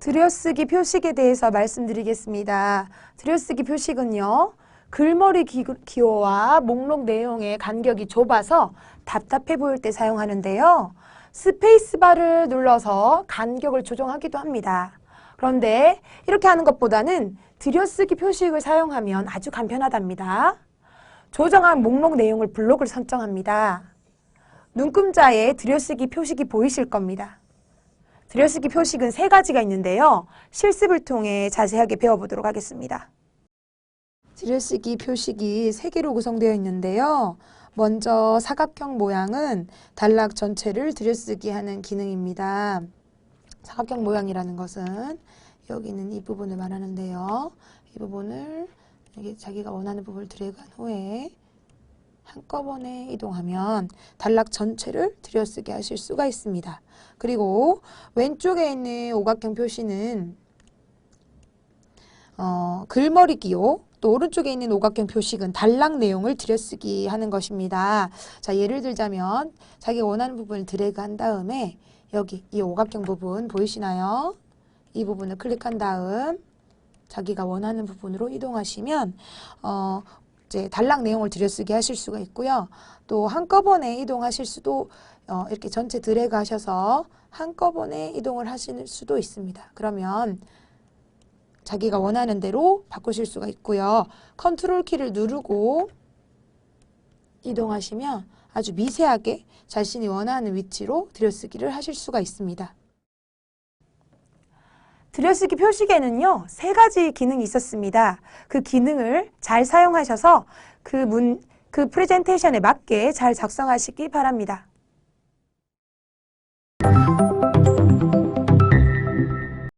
들여쓰기 표식에 대해서 말씀드리겠습니다. 들여쓰기 표식은요. 글머리 기, 기호와 목록 내용의 간격이 좁아서 답답해 보일 때 사용하는데요. 스페이스바를 눌러서 간격을 조정하기도 합니다. 그런데 이렇게 하는 것보다는 들여쓰기 표식을 사용하면 아주 간편하답니다. 조정한 목록 내용을 블록을 선정합니다. 눈금자에 들여쓰기 표식이 보이실 겁니다. 들여쓰기 표식은 세 가지가 있는데요. 실습을 통해 자세하게 배워보도록 하겠습니다. 들여쓰기 표식이 세 개로 구성되어 있는데요. 먼저 사각형 모양은 단락 전체를 들여쓰기 하는 기능입니다. 사각형 모양이라는 것은 여기 있는 이 부분을 말하는데요. 이 부분을 자기가 원하는 부분을 드래그한 후에 한꺼번에 이동하면 단락 전체를 들여쓰게 하실 수가 있습니다. 그리고 왼쪽에 있는 오각형 표시는 어, 글머리 기호 또 오른쪽에 있는 오각형 표식은 단락 내용을 들여쓰기 하는 것입니다. 자, 예를 들자면 자기가 원하는 부분을 드래그 한 다음에 여기 이 오각형 부분 보이시나요? 이 부분을 클릭한 다음 자기가 원하는 부분으로 이동하시면 어, 이제 단락 내용을 들여쓰기 하실 수가 있고요. 또 한꺼번에 이동하실 수도 어, 이렇게 전체 드래그 하셔서 한꺼번에 이동을 하실 수도 있습니다. 그러면 자기가 원하는 대로 바꾸실 수가 있고요. 컨트롤 키를 누르고 이동하시면 아주 미세하게 자신이 원하는 위치로 들여쓰기를 하실 수가 있습니다. 들여쓰기 표식에는요, 세 가지 기능이 있었습니다. 그 기능을 잘 사용하셔서 그 문, 그 프레젠테이션에 맞게 잘 작성하시기 바랍니다.